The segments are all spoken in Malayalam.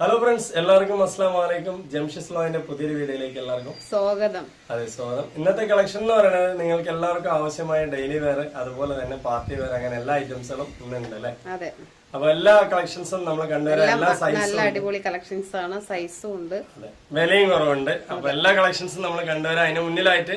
ഹലോ ഫ്രണ്ട്സ് എല്ലാവർക്കും അസ്സാം വലൈക്കും ജംഷസ് ലോയിന്റെ പുതിയൊരു വീഡിയോയിലേക്ക് എല്ലാവർക്കും സ്വാഗതം. അതെ സ്വാഗതം. ഇന്നത്തെ കളക്ഷൻ എന്ന് പറയുന്നത് നിങ്ങൾക്ക് എല്ലാവർക്കും ആവശ്യമായ ഡെയിലി വെയർ അതുപോലെ തന്നെ പാർട്ടി വെയർ അങ്ങനെ എല്ലാ ഐറ്റംസുകളും ഇന്നുണ്ട് അല്ലെ? അതെ. അപ്പൊ എല്ലാ കളക്ഷൻസും നമ്മൾ കണ്ടുവരാം എല്ലാ സൈസും അടിപൊളി കളക്ഷൻസ് ആണ് സൈസും ഉണ്ട്. വിലയും കുറവുണ്ട്. അപ്പൊ എല്ലാ കളക്ഷൻസും നമ്മൾ കണ്ടുവരാം. അതിന് മുന്നിലായിട്ട്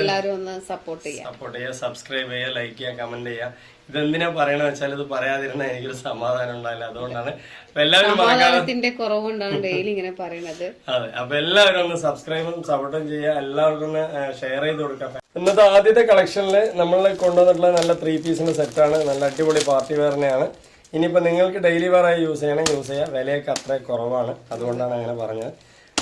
എല്ലാവരും ഒന്ന് സപ്പോർട്ട് ചെയ്യുക സപ്പോർട്ട് ചെയ്യുക സബ്സ്ക്രൈബ് ചെയ്യുക ലൈക്ക് ചെയ്യുക കമന്റ് ചെയ്യുക. ഇതെന്തിനാ പറയണെന്ന് വെച്ചാൽ ഇത് പറയാതിരുന്ന എനിക്കൊരു സമാധാനം ഉണ്ടായില്ല. അതുകൊണ്ടാണ് അപ്പൊ എല്ലാവരും മറക്കാതെ സമാധാനത്തിന്റെ കുറവുകൊണ്ടാണ് ഡെയിലി ഇങ്ങനെ പറയണത്. അതെ അപ്പൊ എല്ലാവരും ഒന്ന് സബ്സ്ക്രൈബും സപ്പോർട്ടും ചെയ്യുക. എല്ലാവർക്കും ഒന്ന് ഷെയർ ചെയ്ത് കൊടുക്കാം ഇന്നത്തെ ആദ്യത്തെ കളക്ഷനിൽ നമ്മൾ കൊണ്ടുവന്നിട്ടുള്ള നല്ല ത്രീ പീസിന്റെ സെറ്റാണ് നല്ല അടിപൊളി പാർട്ടി വെയറിനെയാണ് ഇനിയിപ്പോൾ നിങ്ങൾക്ക് ഡെയിലി വേറെ യൂസ് ചെയ്യണം യൂസ് ചെയ്യാം. വിലയൊക്കെ അത്ര കുറവാണ്. അതുകൊണ്ടാണ് അങ്ങനെ പറഞ്ഞത്.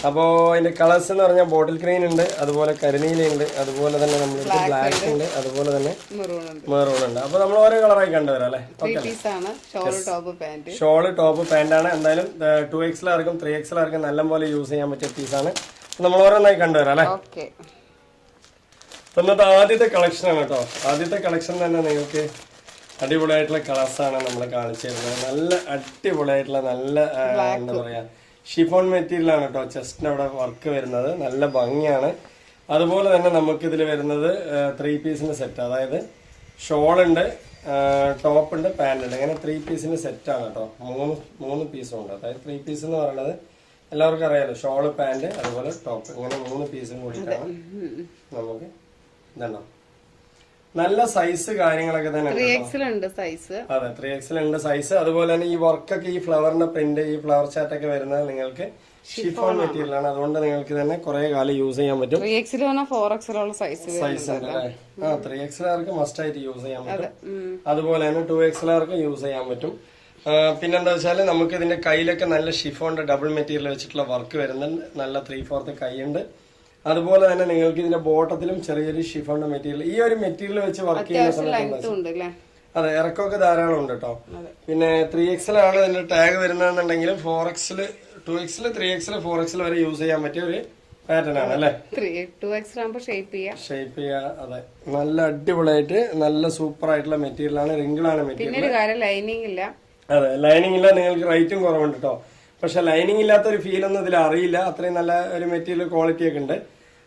അപ്പോൾ അതിന്റെ കളേഴ്സ് എന്ന് പറഞ്ഞാൽ ബോട്ടിൽ ഗ്രീൻ ഉണ്ട് അതുപോലെ കരിനീലയുണ്ട് അതുപോലെ തന്നെ നമ്മൾ ബ്ലാക്ക് ഉണ്ട്. അതുപോലെ തന്നെ മെറൂൺ ഉണ്ട്. അപ്പോൾ നമ്മൾ ഓരോ കളറായി കണ്ടുവരാം അല്ലേ? ഷോൾ ടോപ്പ് പാന്റ് ആണ്. എന്തായാലും ടു എക്സിലാർക്കും ത്രീ എക്സിലാർക്കും നല്ല പോലെ യൂസ് ചെയ്യാൻ പറ്റിയ പീസാണ് നമ്മൾ ഓരോന്നായി കണ്ടുവരാം അല്ലേ? ഇന്നത്തെ ആദ്യത്തെ കളക്ഷൻ ആണ് കേട്ടോ. ആദ്യത്തെ കളക്ഷൻ തന്നെ നിങ്ങൾക്ക് അടിപൊളിയായിട്ടുള്ള കളേഴ്സ് ആണ് നമ്മൾ കാണിച്ചു തരുന്നത്. നല്ല അടിപൊളിയായിട്ടുള്ള നല്ല എന്താ പറയാ ഷിഫോൺ മെറ്റീരിയൽ ആണ് കേട്ടോ ചെസ്റ്റിന് അവിടെ വർക്ക് വരുന്നത്. നല്ല ഭംഗിയാണ്. അതുപോലെ തന്നെ നമുക്കിതിൽ വരുന്നത് ത്രീ പീസിന്റെ സെറ്റ് അതായത് ഷോളുണ്ട് ഉണ്ട് ടോപ്പ് ഉണ്ട് പാന്റ് ഉണ്ട്. ഇങ്ങനെ ത്രീ പീസിന്റെ സെറ്റാണ് കേട്ടോ. മൂന്ന് മൂന്ന് പീസും ഉണ്ട്. അതായത് ത്രീ പീസ് എന്ന് പറയുന്നത് എല്ലാവർക്കും അറിയാലോ. ഷോൾ പാന്റ് അതുപോലെ ടോപ്പ് ഇങ്ങനെ മൂന്ന് പീസും കൂടിയിട്ടാണ് നമുക്ക് ഇതുണ്ടോ? നല്ല സൈസ് കാര്യങ്ങളൊക്കെ തന്നെ ഉണ്ട് ത്രീ. എക്സിൽ ഉണ്ട് സൈസ് അതെ ത്രീ എക്സിൽ ഉണ്ട് സൈസ് അതുപോലെ തന്നെ ഈ വർക്കൊക്കെ ഈ ഫ്ലവറിന്റെ പ്രിന്റ് ഈ ഫ്ലവർ ചാറ്റൊക്കെ വരുന്നത് നിങ്ങൾക്ക് ഷിഫോൺ മെറ്റീരിയൽ ആണ്. അതുകൊണ്ട് നിങ്ങൾക്ക് തന്നെ കുറെ കാലം യൂസ് ചെയ്യാൻ പറ്റും. ത്രീ എക്സിൽ ഫോർ എക്സിലുള്ള സൈസ് സൈസ് ഉണ്ട് ആ ത്രീ എക്സിലാർക്ക് മസ്റ്റ് ആയിട്ട് യൂസ് ചെയ്യാൻ പറ്റും. അതുപോലെ തന്നെ ടു എക്സിലാർക്ക് യൂസ് ചെയ്യാൻ പറ്റും. പിന്നെന്താ വെച്ചാൽ നമുക്ക് ഇതിന്റെ കയ്യിലൊക്കെ നല്ല ഷിഫോണിന്റെ ഡബിൾ മെറ്റീരിയൽ വെച്ചിട്ടുള്ള വർക്ക് വരുന്നുണ്ട്. നല്ല ത്രീ ഫോർത്ത് കൈയുണ്ട് അതുപോലെ തന്നെ നിങ്ങൾക്ക് ഇതിന്റെ ബോട്ടത്തിലും ചെറിയൊരു ഷിഫോണിന്റെ മെറ്റീരിയൽ ഈ ഒരു മെറ്റീരിയൽ വെച്ച് വർക്ക് ചെയ്യുന്ന സമയത്ത് അതെ ഇറക്കമൊക്കെ ധാരാളം ഉണ്ട് കേട്ടോ പിന്നെ ത്രീ എക്സിലാണ് ഇതിന്റെ ടാഗ് വരുന്നതെന്നുണ്ടെങ്കിൽ ഫോർ എക്സിൽ ടു എക്സിൽ ത്രീ എക്സിൽ ഫോർ എക്സിൽ വരെ യൂസ് ചെയ്യാൻ പറ്റിയ ഒരു പാറ്റേൺ ആണ് അല്ലേ? ഷേപ്പ് ചെയ്യാം. അതെ. നല്ല അടിപൊളിയായിട്ട് നല്ല സൂപ്പർ ആയിട്ടുള്ള മെറ്റീരിയൽ ആണ് റിങ്കിൾ ആണ് മെറ്റീരിയൽ ലൈനിങ് ഇല്ല. അതെ ലൈനിങ് ഇല്ല നിങ്ങൾക്ക് റേറ്റും കുറവുണ്ട് കേട്ടോ പക്ഷെ ലൈനിങ് ഇല്ലാത്ത ഒരു ഫീൽ ഒന്നും ഇതിൽ അറിയില്ല. അത്രയും നല്ല ഒരു മെറ്റീരിയൽ ക്വാളിറ്റി ഒക്കെ ഉണ്ട്.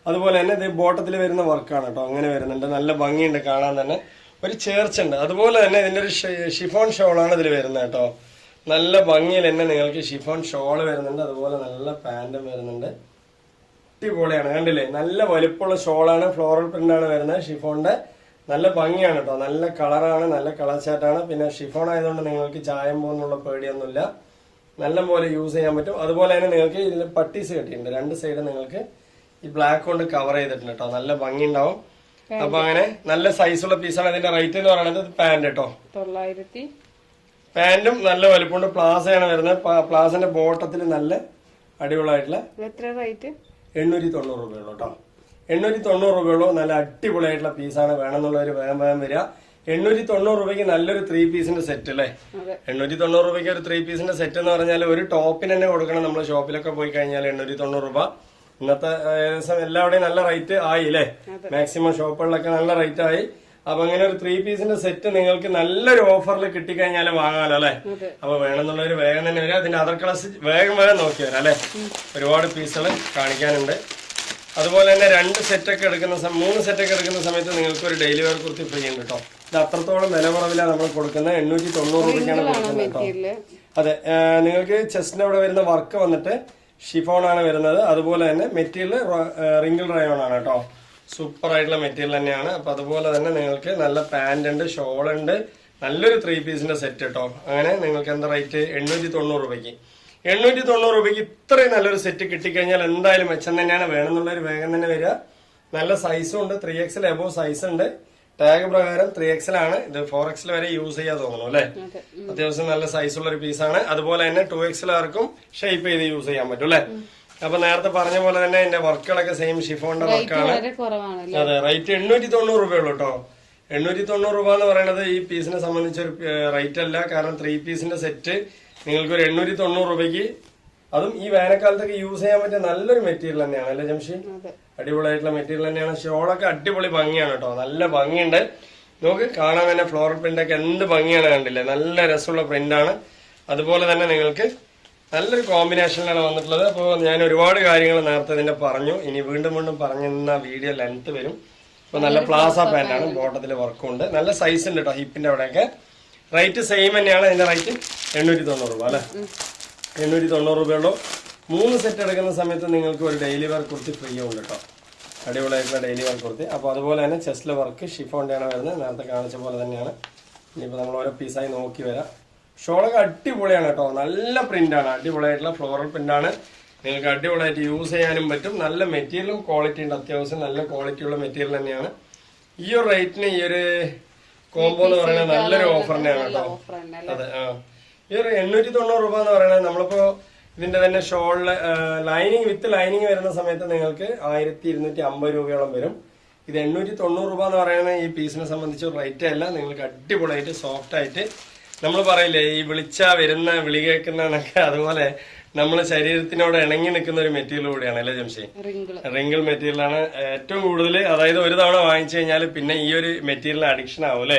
അതുപോലെ തന്നെ ഇത് ബോട്ടത്തിൽ വരുന്ന വർക്കാണ് കേട്ടോ. അങ്ങനെ വരുന്നുണ്ട്. നല്ല ഭംഗിയുണ്ട് കാണാൻ തന്നെ. ഒരു ചേർച്ച ഉണ്ട് അതുപോലെ തന്നെ ഇതിന്റെ ഒരു ഷിഫോൺ ഷോളാണ് ഇതിൽ വരുന്നത് കേട്ടോ. നല്ല ഭംഗിയിൽ തന്നെ നിങ്ങൾക്ക് ഷിഫോൺ ഷോൾ വരുന്നുണ്ട്. അതുപോലെ നല്ല പാന്റും വരുന്നുണ്ട്. അടിപൊളിയാണ്. കണ്ടില്ലേ? നല്ല വലുപ്പമുള്ള ഷോളാണ്. ഫ്ലോറൽ പ്രിന്റാണ് വരുന്നത് ഷിഫോണിന്റെ നല്ല ഭംഗിയാണ് കേട്ടോ. നല്ല കളറാണ് നല്ല കളർ ചാറ്റാണ്. പിന്നെ ഷിഫോൺ ആയതുകൊണ്ട് നിങ്ങൾക്ക് ചായം പോകുന്നുള്ള പേടിയൊന്നുമില്ല. നല്ല പോലെ യൂസ് ചെയ്യാൻ പറ്റും. അതുപോലെ തന്നെ നിങ്ങൾക്ക് ഇതിൽ പട്ടീസ് കെട്ടിയിട്ടുണ്ട്. രണ്ട് സൈഡ് നിങ്ങൾക്ക് ഈ ബ്ലാക്ക് കൊണ്ട് കവർ ചെയ്തിട്ടുണ്ട് കേട്ടോ നല്ല ഭംഗി ഉണ്ടാവും അപ്പൊ അങ്ങനെ നല്ല സൈസുള്ള പീസാണ് ഇതിന്റെ റേറ്റ് എന്ന് പറയുന്നത് പാന്റ് കേട്ടോ തൊള്ളായിരത്തി പാന്റും നല്ല വലുപ്പമുണ്ട്. പ്ലാസയാണ് വരുന്നത്. പ്ലാസന്റെ ബോട്ടത്തിൽ നല്ല അടിപൊളിയായിട്ടുള്ള എത്ര റേറ്റ് എണ്ണൂറ്റി തൊണ്ണൂറ് രൂപയുള്ളൂ കേട്ടോ എണ്ണൂറ്റി തൊണ്ണൂറ് രൂപയുള്ളൂ. നല്ല അടിപൊളിയായിട്ടുള്ള പീസാണ് വേണമെന്നുള്ളവർ വേഗം വേഗം വരിക. എണ്ണൂറ്റി തൊണ്ണൂറ് രൂപയ്ക്ക് നല്ലൊരു ത്രീ പീസിന്റെ സെറ്റ് അല്ലേ? എണ്ണൂറ്റി തൊണ്ണൂറ് രൂപയ്ക്ക് ഒരു ത്രീ പീസിന്റെ സെറ്റ് എന്ന് പറഞ്ഞാൽ ഒരു ടോപ്പിന് തന്നെ കൊടുക്കണം. നമ്മൾ ഷോപ്പിലൊക്കെ പോയി കഴിഞ്ഞാൽ എണ്ണൂറ്റി തൊണ്ണൂറ് രൂപ. ഇന്നത്തെ ഏകദേശം എല്ലാവിടെയും നല്ല റേറ്റ് ആയി അല്ലേ മാക്സിമം ഷോപ്പുകളിലൊക്കെ നല്ല റേറ്റ് ആയി. അപ്പൊ അങ്ങനെ ഒരു ത്രീ പീസിന്റെ സെറ്റ് നിങ്ങൾക്ക് നല്ലൊരു ഓഫറിൽ കിട്ടിക്കഴിഞ്ഞാൽ വാങ്ങാലോ അല്ലെ. അപ്പൊ വേണമെന്നുള്ളവര് വേഗം തന്നെ വരിക അതിന്റെ അതർ കളേഴ്സ് വേഗം വേഗം നോക്കി വരാം അല്ലെ ഒരുപാട് പീസുകൾ കാണിക്കാനുണ്ട്. അതുപോലെ തന്നെ രണ്ട് സെറ്റൊക്കെ എടുക്കുന്ന സമയം മൂന്ന് സെറ്റൊക്കെ എടുക്കുന്ന സമയത്ത് നിങ്ങൾക്ക് ഒരു ഡെയിലി വെയർ കുർത്തി ഫ്രീ ഉണ്ട് കേട്ടോ ഇത് അത്രത്തോളം വില കുറവിലാണ് നമ്മൾ കൊടുക്കുന്നത്. എണ്ണൂറ്റി തൊണ്ണൂറ് രൂപയ്ക്കാണ് കൊടുക്കുന്നത് കേട്ടോ അതെ നിങ്ങൾക്ക് ചെസ്റ്റിന്റെ അവിടെ വരുന്ന വർക്ക് വന്നിട്ട് ഷിഫോൺ ആണ് വരുന്നത്. അതുപോലെ തന്നെ മെറ്റീരിയൽ റിങ്കിൾ റയോൺ ആണ് കേട്ടോ. സൂപ്പർ ആയിട്ടുള്ള മെറ്റീരിയൽ തന്നെയാണ്. അപ്പൊ അതുപോലെ തന്നെ നിങ്ങൾക്ക് നല്ല പാന്റ് ഉണ്ട് ഷോൾ ഉണ്ട് നല്ലൊരു ത്രീ പീസിന്റെ സെറ്റ് കേട്ടോ. അങ്ങനെ നിങ്ങൾക്ക് എന്താ റേറ്റ്? എണ്ണൂറ്റി തൊണ്ണൂറ് രൂപയ്ക്ക്. എണ്ണൂറ്റി തൊണ്ണൂറ് രൂപയ്ക്ക് ഇത്രയും നല്ലൊരു സെറ്റ് കിട്ടിക്കഴിഞ്ഞാൽ എന്തായാലും മെച്ചം തന്നെയാണ്. വേണമെന്നുള്ളൊരു വേഗം തന്നെ വരിക. നല്ല സൈസും ഉണ്ട്. ത്രീ എക്സിൽ എബോ സൈസ് ഉണ്ട്. ടാഗ് പ്രകാരം ത്രീ എക്സിലാണ് ഇത് ഫോർ എക്സിൽ വരെ യൂസ് ചെയ്യാൻ തോന്നുന്നു അല്ലെ? അതെ. അത്യാവശ്യം നല്ല സൈസുള്ള ഒരു പീസാണ് അതുപോലെ തന്നെ ടു എക്സിലാർക്കും ഷേപ്പ് ചെയ്ത് യൂസ് ചെയ്യാൻ പറ്റും അല്ലേ? അപ്പൊ നേരത്തെ പറഞ്ഞ പോലെ തന്നെ എന്റെ വർക്കുകളൊക്കെ സെയിം ഷിഫോണിന്റെ വർക്കാണ് അതെ റേറ്റ് എണ്ണൂറ്റി തൊണ്ണൂറ് രൂപയുള്ളൂ കേട്ടോ എണ്ണൂറ്റി തൊണ്ണൂറ് രൂപ എന്ന് പറയുന്നത് ഈ പീസിനെ സംബന്ധിച്ച ഒരു റേറ്റ് അല്ല. കാരണം ത്രീ പീസിന്റെ സെറ്റ് നിങ്ങൾക്ക് ഒരു എണ്ണൂറ്റി തൊണ്ണൂറ് രൂപയ്ക്ക് അതും ഈ വേനൽക്കാലത്തൊക്കെ യൂസ് ചെയ്യാൻ പറ്റിയ നല്ലൊരു മെറ്റീരിയൽ തന്നെയാണ് അല്ലെ ജംഷി? അടിപൊളിയായിട്ടുള്ള മെറ്റീരിയൽ തന്നെയാണ്. ഷോളൊക്കെ അടിപൊളി ഭംഗിയാണ് കേട്ടോ. നല്ല ഭംഗിയുണ്ട്. നമുക്ക് കാണാൻ തന്നെ ഫ്ലോറൽ പ്രിന്റ് ഒക്കെ എന്ത് ഭംഗിയാണ് കണ്ടില്ലേ? നല്ല രസമുള്ള പ്രിന്റാണ് ആണ്. അതുപോലെ തന്നെ നിങ്ങൾക്ക് നല്ലൊരു കോമ്പിനേഷനിലാണ് വന്നിട്ടുള്ളത്. അപ്പോൾ ഞാൻ ഒരുപാട് കാര്യങ്ങൾ നേരത്തെ ഇതിന്റെ പറഞ്ഞു. ഇനി വീണ്ടും വീണ്ടും പറഞ്ഞു നിന്ന വീഡിയോ ലെങ്ത് വരും. അപ്പോൾ നല്ല പ്ലാസ ആണ്. ബോട്ടത്തിൽ വർക്കും ഉണ്ട്. നല്ല സൈസ് ഉണ്ട് കേട്ടോ ഹിപ്പിന്റെ അവിടെയൊക്കെ. റേറ്റ് സെയിം തന്നെയാണ്. അതിന്റെ റേറ്റ് എണ്ണൂറ്റി തൊണ്ണൂറ് രൂപ അല്ലേ? എണ്ണൂറ്റി തൊണ്ണൂറ് രൂപയുള്ളൂ മൂന്ന് സെറ്റ് എടുക്കുന്ന സമയത്ത് നിങ്ങൾക്ക് ഒരു ഡെയിലി വർക്ക് കുർത്തി ഫ്രീ ഉണ്ട് കേട്ടോ അടിപൊളിയായിട്ടുള്ള ഡെയിലി വർക്ക് കുർത്തി. അപ്പോൾ അതുപോലെ തന്നെ ചെസ്റ്റിലെ വർക്ക് ഷിഫോണ്ടാണ് വരുന്നത്. നേരത്തെ കാണിച്ച പോലെ തന്നെയാണ്. ഇനിയിപ്പോൾ നമ്മൾ ഓരോ പീസായി നോക്കി വരാം. ഷോളൊക്കെ അടിപൊളിയാണ് കേട്ടോ നല്ല പ്രിന്റാണ് അടിപൊളിയായിട്ടുള്ള ഫ്ലോറൽ പ്രിന്റാണ് നിങ്ങൾക്ക് അടിപൊളിയായിട്ട് യൂസ് ചെയ്യാനും പറ്റും. നല്ല മെറ്റീരിയലും ക്വാളിറ്റി ഉണ്ട്. അത്യാവശ്യം നല്ല ക്വാളിറ്റിയുള്ള മെറ്റീരിയൽ തന്നെയാണ്. ഈ ഒരു റേറ്റിന് ഈ ഒരു കോംബോ എന്ന് പറയുന്നത് നല്ലൊരു ഓഫർ തന്നെയാണ് കേട്ടോ അതെ ആ. ഒരു എണ്ണൂറ്റി തൊണ്ണൂറ് രൂപ എന്ന് പറയുന്നത് നമ്മളിപ്പോ ഇതിന്റെ തന്നെ ഷോളിൽ ലൈനിങ് വിത്ത് ലൈനിങ് വരുന്ന സമയത്ത് നിങ്ങൾക്ക് ആയിരത്തി ഇരുന്നൂറ്റി അമ്പത് രൂപയോളം വരും. ഇത് എണ്ണൂറ്റി തൊണ്ണൂറ് രൂപ എന്ന് പറയുന്നത് ഈ പീസിനെ സംബന്ധിച്ച് റേറ്റ് അല്ല. നിങ്ങൾക്ക് അടിപൊളിയായിട്ട് സോഫ്റ്റ് ആയിട്ട്. നമ്മൾ പറയില്ലേ ഈ വിളിച്ച വരുന്ന വിളി കേൾക്കുന്ന അതുപോലെ നമ്മൾ ശരീരത്തിനോട് ഇണങ്ങി നിൽക്കുന്ന ഒരു മെറ്റീരിയൽ കൂടിയാണ് അല്ലേ ജംഷി? റിങ്കിൾ മെറ്റീരിയലാണ് ഏറ്റവും കൂടുതൽ അതായത് ഒരു തവണ വാങ്ങിച്ചു കഴിഞ്ഞാൽ പിന്നെ ഈ ഒരു മെറ്റീരിയൽ അഡിക്ഷൻ ആവും അല്ലേ?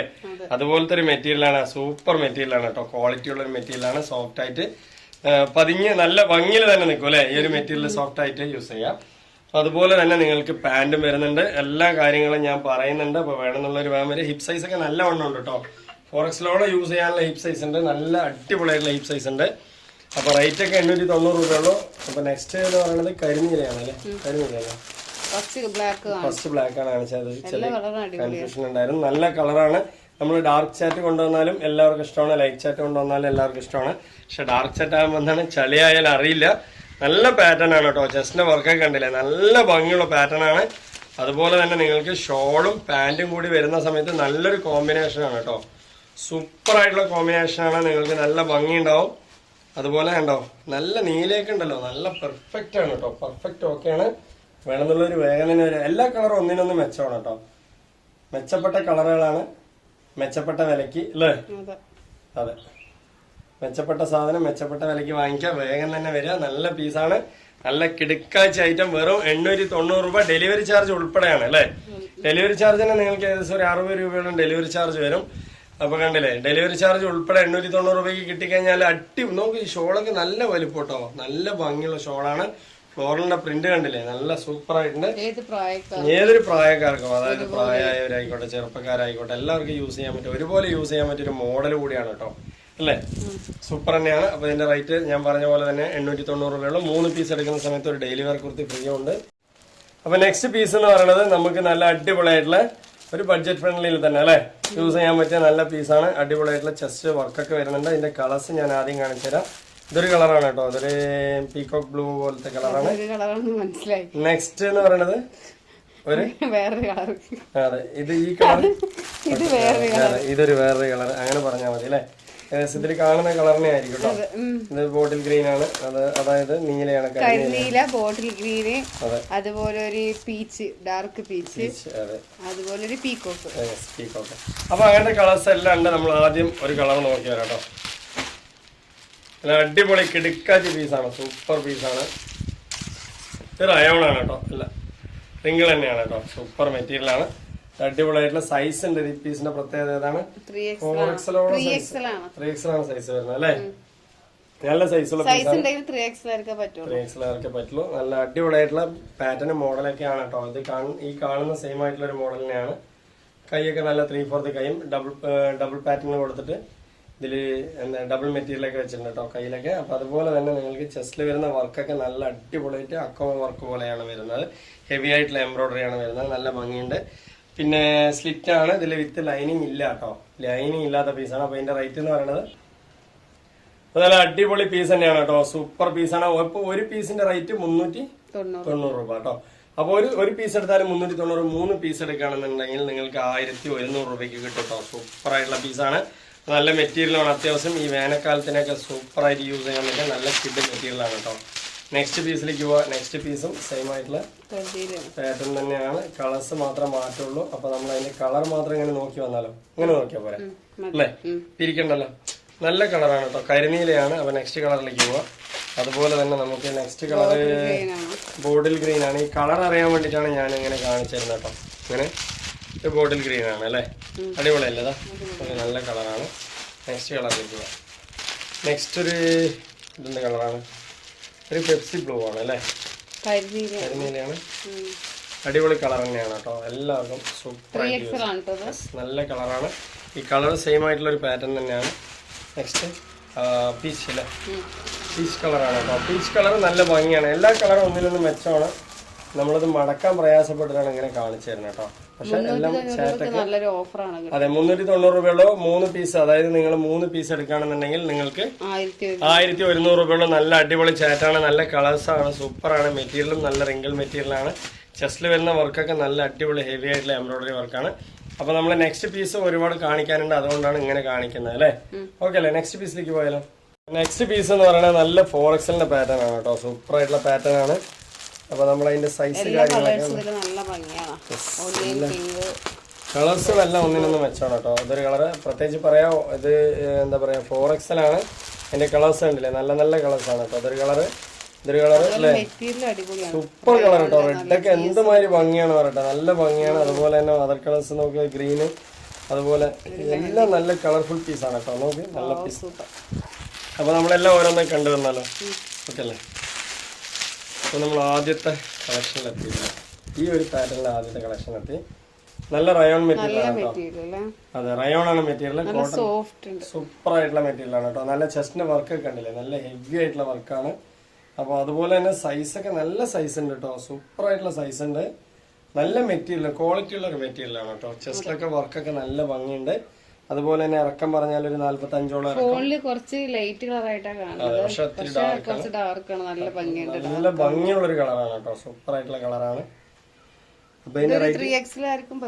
അതുപോലത്തെ ഒരു മെറ്റീരിയലാണ് സൂപ്പർ മെറ്റീരിയലാണ് കേട്ടോ. ക്വാളിറ്റി ഉള്ള ഒരു മെറ്റീരിയലാണ് സോഫ്റ്റ് ആയിട്ട് പതിഞ്ഞ് നല്ല ഭംഗിയിൽ തന്നെ നിൽക്കും അല്ലേ? ഈ ഒരു മെറ്റീരിയൽ സോഫ്റ്റ് ആയിട്ട് യൂസ് ചെയ്യാം. അപ്പൊ അതുപോലെ തന്നെ നിങ്ങൾക്ക് പാന്റും വരുന്നുണ്ട് എല്ലാ കാര്യങ്ങളും ഞാൻ പറയുന്നുണ്ട്. അപ്പൊ വേണമെന്നുള്ളൊരു ഒരു വരെ. ഹിപ്പ് സൈസ് ഒക്കെ നല്ല വണ്ണം ഉണ്ട് കേട്ടോ. ഫോറക്സിലോടെ യൂസ് ചെയ്യാനുള്ള ഹിപ് സൈസ് ഉണ്ട് നല്ല അടിപൊളിയായിട്ടുള്ള ഹിപ്പ് സൈസ് ഉണ്ട്. അപ്പൊ റേറ്റ് ഒക്കെ എണ്ണൂറ്റി തൊണ്ണൂറ് രൂപയുള്ളൂ. അപ്പൊ നെക്സ്റ്റ് എന്ന് പറയുന്നത് കരിനീലയാണ് അല്ലേ കരിനീലയാണ് ഫസ്റ്റ് ബ്ലാക്ക് ആണ്. കാണിച്ചത്. കൺഫ്യൂഷൻ ഉണ്ടായിരുന്നു. നല്ല കളറാണ് നമ്മൾ ഡാർക്ക് ചാറ്റ് കൊണ്ടുവന്നാലും എല്ലാവർക്കും ഇഷ്ടമാണ്. ലൈറ്റ് ചാറ്റ് കൊണ്ടുവന്നാലും എല്ലാവർക്കും ഇഷ്ടമാണ്. പക്ഷെ ഡാർക്ക് ചാറ്റ് ആകുമ്പോൾ എന്താണ്? ചളിയായാലും അറിയില്ല. നല്ല പാറ്റേൺ ആണ് കേട്ടോ. ചെസ്റ്റിന്റെ വർക്കൊക്കെ കണ്ടില്ലേ? നല്ല ഭംഗിയുള്ള പാറ്റേൺ ആണ്. അതുപോലെ തന്നെ നിങ്ങൾക്ക് ഷോളും പാന്റും കൂടി വരുന്ന സമയത്ത് നല്ലൊരു കോമ്പിനേഷൻ ആണ് കേട്ടോ. സൂപ്പർ ആയിട്ടുള്ള കോമ്പിനേഷൻ ആണ്. നിങ്ങൾക്ക് നല്ല ഭംഗി ഉണ്ടാവും അതുപോലെ കണ്ടോ നല്ല നീലയൊക്കെ ഉണ്ടല്ലോ നല്ല പെർഫെക്റ്റ് ആണ് കേട്ടോ പെർഫെക്റ്റ് ഓക്കെയാണ് വേണമെന്നുള്ളൊരു വേഗം തന്നെ വരും. എല്ലാ കളറും ഒന്നിനൊന്നും മെച്ചമാണ് കേട്ടോ മെച്ചപ്പെട്ട കളറുകളാണ് മെച്ചപ്പെട്ട വിലക്ക് അല്ലേ? അതെ. മെച്ചപ്പെട്ട സാധനം മെച്ചപ്പെട്ട വിലക്ക് വാങ്ങിക്കാം വേഗം തന്നെ വരിക നല്ല പീസാണ് നല്ല കിടുക്കാച്ച ഐറ്റം വെറും എണ്ണൂറ്റി തൊണ്ണൂറ് രൂപ ഡെലിവറി ചാർജ് ഉൾപ്പെടെയാണ് അല്ലേ? ഡെലിവറി ചാർജിന് നിങ്ങൾക്ക് ഏകദേശം ഒരു അറുപത് രൂപയോളം ഡെലിവറി ചാർജ് വരും. അപ്പൊ കണ്ടില്ലേ ഡെലിവറി ചാർജ് ഉൾപ്പെടെ എണ്ണൂറ്റി തൊണ്ണൂറ് രൂപയ്ക്ക് കിട്ടിക്കഴിഞ്ഞാൽ അട്ടി നോക്ക് ഈ ഷോളൊക്കെ നല്ല വലിപ്പോട്ടോ. നല്ല ഭംഗിയുള്ള ഷോളാണ്. ഫ്ലോറലിന്റെ പ്രിന്റ് കണ്ടില്ലേ നല്ല സൂപ്പർ ആയിട്ടുണ്ട് ഏത് ഏതൊരു പ്രായക്കാർക്കും അതായത് പ്രായമായവരായിക്കോട്ടെ ചെറുപ്പക്കാരായിക്കോട്ടെ എല്ലാവർക്കും യൂസ് ചെയ്യാൻ പറ്റും. ഒരുപോലെ യൂസ് ചെയ്യാൻ പറ്റിയ ഒരു മോഡൽ കൂടിയാണ് കേട്ടോ അല്ലേ? സൂപ്പർ തന്നെയാണ്. അപ്പൊ ഇതിന്റെ റേറ്റ് ഞാൻ പറഞ്ഞ പോലെ തന്നെ എണ്ണൂറ്റി തൊണ്ണൂറ് രൂപയുള്ള മൂന്ന് പീസ് എടുക്കുന്ന സമയത്ത് ഒരു ഡെയിലി വെയർ കുർത്തി ഫ്രീ ഉണ്ട്. അപ്പൊ നെക്സ്റ്റ് പീസ് എന്ന് പറയുന്നത് നമുക്ക് നല്ല അടിപൊളിയായിട്ടുള്ള ഒരു ബഡ്ജറ്റ് ഫ്രണ്ട്ലിയിൽ തന്നെ അല്ലേ? യൂസ് ചെയ്യാൻ പറ്റിയ നല്ല പീസാണ് അടിപൊളിയായിട്ടുള്ള ചെസ്റ്റ് വർക്കൊക്കെ വരുന്നുണ്ട്. അതിന്റെ കളേഴ്സ് ഞാൻ ആദ്യം കാണിച്ചു തരാം. ഇതൊരു കളറാണ് കേട്ടോ. അതൊരു പീകോക്ക് ബ്ലൂ പോലത്തെ കളറാണ് മനസ്സിലായി. നെക്സ്റ്റ് എന്ന് പറയുന്നത് ഒരു? വേറൊരു കളർ അതെ ഇത് ഈ കളർ ഇതൊരു വേറൊരു കളർ അങ്ങനെ പറഞ്ഞാൽ മതി അല്ലേ? ഇതിൽ കാണുന്ന കളറിനെ ആയിരിക്കും കേട്ടോ ഇത് ബോട്ടിൽ ഗ്രീൻ ആണ്. അത് അതായത് നീലയാണ് കരിനീല. ബോട്ടിൽ ഗ്രീൻ അതെ. അതുപോലെ ഒരു പീച്ച് ഡാർക്ക് പീച്ച് അതുപോലെ ഒരു പീക്കോക്ക് പീക്കോക്ക് അപ്പൊ അങ്ങനത്തെ കളേഴ്സ് എല്ലാം ഉണ്ട്. നമ്മൾ ആദ്യം ഒരു കളർ നോക്കി വരാട്ടോ കേട്ടോ അടിപൊളി പീസ് പീസാണ് സൂപ്പർ പീസാണ് ഇത് റയോൺ ആണ് കേട്ടോ അല്ല റിങ്കിൾ തന്നെയാണ് കേട്ടോ സൂപ്പർ മെറ്റീരിയൽ ആണ്. അടിപൊളിയായിട്ടുള്ള സൈസ് ഉണ്ട്. ഈ പീസിന്റെ പ്രത്യേകത ഏതാണ്? ത്രീ ഫോർ എക്സലാണ് സൈസ് വരുന്നത് അല്ലേ? നല്ല സൈസുള്ള ത്രീ എക്സലൊക്കെ പറ്റുള്ളൂ. നല്ല അടിപൊളിയായിട്ടുള്ള പാറ്റേൺ മോഡലൊക്കെയാണ് കേട്ടോ ഇത് ഈ കാണുന്ന സെയിം ആയിട്ടുള്ള ഒരു മോഡൽ തന്നെയാണ്. കൈയൊക്കെ നല്ല ത്രീ ഫോർത്ത് കൈയും ഡബിൾ ഡബിൾ പാറ്റേൺ കൊടുത്തിട്ട് ഇതിൽ എന്താ ഡബിൾ മെറ്റീരിയൽ ഒക്കെ വെച്ചിട്ടുണ്ട് കേട്ടോ കയ്യിലൊക്കെ. അപ്പൊ അതുപോലെ തന്നെ നിങ്ങൾക്ക് ചെസ്റ്റിൽ വരുന്ന വർക്കൊക്കെ നല്ല അടിപൊളിയായിട്ട് അക്കോ വർക്ക് പോലെയാണ് വരുന്നത്. ഹെവി ആയിട്ടുള്ള എംബ്രോയിഡറി ആണ് വരുന്നത്. നല്ല ഭംഗിയുണ്ട്. പിന്നെ സ്ലിറ്റ് ആണ്. ഇതിൽ വിത്ത് ലൈനിങ് ഇല്ല കേട്ടോ ലൈനിങ് ഇല്ലാത്ത പീസാണ് അപ്പൊ ഇതിന്റെ റേറ്റ് എന്ന് പറയുന്നത് അതല്ല അടിപൊളി പീസ് തന്നെയാണ് കേട്ടോ. സൂപ്പർ പീസാണ് ഇപ്പൊ ഒരു പീസിന്റെ റേറ്റ് മുന്നൂറ്റി തൊണ്ണൂറ്. തൊണ്ണൂറ് രൂപ കേട്ടോ. അപ്പോൾ ഒരു ഒരു പീസ് എടുത്താലും മുന്നൂറ്റി തൊണ്ണൂറ് മൂന്ന് പീസ് എടുക്കുകയാണെന്നുണ്ടെങ്കിൽ നിങ്ങൾക്ക് ആയിരത്തി ഒരുന്നൂറ് രൂപയ്ക്ക് കിട്ടും കേട്ടോ. സൂപ്പർ ആയിട്ടുള്ള പീസാണ് നല്ല മെറ്റീരിയലാണ് അത്യാവശ്യം ഈ വേനൽക്കാലത്തിനൊക്കെ സൂപ്പർ ആയിട്ട് യൂസ് ചെയ്യാൻ പറ്റിയ നല്ല കിഡ് മെറ്റീരിയലാണ് കേട്ടോ. നെക്സ്റ്റ് പീസിലേക്ക് പോവാ. നെക്സ്റ്റ് പീസും സെയിം ആയിട്ടുള്ള പാറ്റേൺ തന്നെയാണ്. കളേഴ്സ് മാത്രം മാറ്റുള്ളൂ. അപ്പൊ നമ്മൾ അതിന്റെ കളർ മാത്രം ഇങ്ങനെ നോക്കി വന്നാലോ? ഇങ്ങനെ നോക്കിയാ പോരാ? അല്ലേ? പിരിക്കണ്ടല്ലോ നല്ല കളറാണ് കേട്ടോ കരിനീലയാണ്. അപ്പൊ നെക്സ്റ്റ് കളറിലേക്ക് പോവാം. അതുപോലെ തന്നെ നമുക്ക് നെക്സ്റ്റ് കളർ ബോട്ടിൽ ഗ്രീൻ ആണ്. ഈ കളർ അറിയാൻ വേണ്ടിയിട്ടാണ് ഞാൻ ഇങ്ങനെ കാണിച്ചിരുന്നത് കേട്ടോ ഇങ്ങനെ? ബോർഡിൽ ബോട്ടിൽ ഗ്രീൻ ആണ് അല്ലേ? അടിപൊളിയല്ലേ നല്ല കളറാണ് നെക്സ്റ്റ് കളറിലേക്ക് പോവാം. നെക്സ്റ്റ് ഒരു ഇതിന്റെ കളറാണ് ഒരു പെപ്സി ബ്ലൂ ആണ് അല്ലേ? കരിമീനാണ് അടിപൊളി കളർ തന്നെയാണ് കേട്ടോ. എല്ലാവർക്കും സൂപ്പർ നല്ല കളറാണ് ഈ കളർ സെയിം ആയിട്ടുള്ള ഒരു പാറ്റേൺ തന്നെയാണ്. നെക്സ്റ്റ് പീച്ച് അല്ലേ? പീച്ച് കളറാണ് കേട്ടോ. പീച്ച് കളർ നല്ല ഭംഗിയാണ്. എല്ലാ കളറും ഒന്നിലൊന്നും മെച്ചമാണ്. നമ്മളിത് മടക്കാൻ പ്രയാസപ്പെട്ടിട്ടാണ് ഇങ്ങനെ കാണിച്ചു തരുന്നത് കേട്ടോ. പക്ഷെ എല്ലാം നല്ലൊരു ഓഫറാണ് അതെ മുന്നൂറ്റി തൊണ്ണൂറ് രൂപയുള്ള. മൂന്ന് പീസ് അതായത് നിങ്ങൾ മൂന്ന് പീസ് എടുക്കുകയാണെന്നുണ്ടെങ്കിൽ നിങ്ങൾക്ക് ആയിരത്തി ഒരു ഒരുന്നൂറ് രൂപയുള്ള നല്ല അടിപൊളി ചാറ്റാണ് നല്ല കളേഴ്സാണ് സൂപ്പറാണ്. മെറ്റീരിയലും നല്ല റിങ്കിൾ മെറ്റീരിയലാണ് ചെസ്റ്റിൽ വരുന്ന വർക്കൊക്കെ നല്ല അടിപൊളി ഹെവി ആയിട്ടുള്ള എംബ്രോയിഡറി വർക്കാണ് അപ്പൊ നമ്മൾ നെക്സ്റ്റ് പീസ് ഒരുപാട് കാണിക്കാനുണ്ട്. അതുകൊണ്ടാണ് ഇങ്ങനെ കാണിക്കുന്നത് അല്ലേ? ഓക്കെ അല്ലേ? നെക്സ്റ്റ് പീസിലേക്ക് പോയാലോ. നെക്സ്റ്റ് പീസ് എന്ന് പറയുന്നത് നല്ല ഫോറക്സലിന്റെ പാറ്റേൺ ആണ് കേട്ടോ. സൂപ്പർ ആയിട്ടുള്ള പാറ്റേൺ ആണ്. അപ്പൊ നമ്മൾ അതിന്റെ സൈസ് കളേഴ്സും എല്ലാം ഒന്നിനൊന്ന് മെച്ചമാണ് കേട്ടോ. അതൊരു കളറ് പ്രത്യേകിച്ച് പറയാം ഇത് എന്താ പറയാ ഫോർ എക്സലാണ് അതിന്റെ കളേഴ്സ് ഉണ്ടല്ലേ നല്ല നല്ല കളേഴ്സ് ആണ് കേട്ടോ. അതൊരു കളറ് ഇതൊരു കളറ് അല്ലേ? സൂപ്പർ കളർ കേട്ടോ. റെഡൊക്കെ എന്തുമാതിരി ഭംഗിയാണ് പറയട്ടെ. നല്ല ഭംഗിയാണ്. അതുപോലെ തന്നെ അതർ കളേഴ്സ് നോക്കി ഗ്രീന് അതുപോലെ എല്ലാം നല്ല കളർഫുൾ പീസാണ് കേട്ടോ. നോക്ക് നല്ല പീസ് സൂപ്പർ അപ്പൊ നമ്മളെല്ലാം ഓരോന്നൊക്കെ കണ്ടു വന്നാലോ ഓക്കെ അല്ലേ? അപ്പൊ നമ്മൾ ആദ്യത്തെ കളക്ഷനിലെത്തി ഈ ഒരു പാറ്റേണിലെ ആദ്യത്തെ കളക്ഷൻ എത്തി നല്ല റയോൺ മെറ്റീരിയൽ ആണ് അതെ റയോൺ ആണ് മെറ്റീരിയൽ കോട്ടൺ സൂപ്പർ ആയിട്ടുള്ള മെറ്റീരിയൽ ആണ് കേട്ടോ നല്ല ചെസ്റ്റിന്റെ വർക്ക് ഒക്കെ ഉണ്ടല്ലേ? നല്ല ഹെവി ആയിട്ടുള്ള വർക്കാണ് അപ്പോൾ അതുപോലെ തന്നെ സൈസ് ഒക്കെ നല്ല സൈസ് ഉണ്ട് കേട്ടോ സൂപ്പർ ആയിട്ടുള്ള സൈസ് ഉണ്ട്. നല്ല മെറ്റീരിയൽ ക്വാളിറ്റി ഉള്ള മെറ്റീരിയൽ ആണ് കേട്ടോ ചെസ്റ്റിലൊക്കെ വർക്കൊക്കെ നല്ല ഭംഗിയുണ്ട്. അതുപോലെ തന്നെ ഇറക്കം പറഞ്ഞാൽ ഒരു നാല്പത്തി അഞ്ചോളം ഇറക്കം. ഫോണിൽ കുറച്ച് ലൈറ്റ് കളർ ആയിട്ടാണ് കാണുന്നത് കുറച്ച് ഡാർക്ക് ആണ് നല്ല ഭംഗിയുണ്ട് നല്ല ഭംഗിയുള്ള ഒരു കളറാണ് കേട്ടോ സൂപ്പർ ആയിട്ടുള്ള കളറാണ് ത്രീ എക്സിലാർക്കും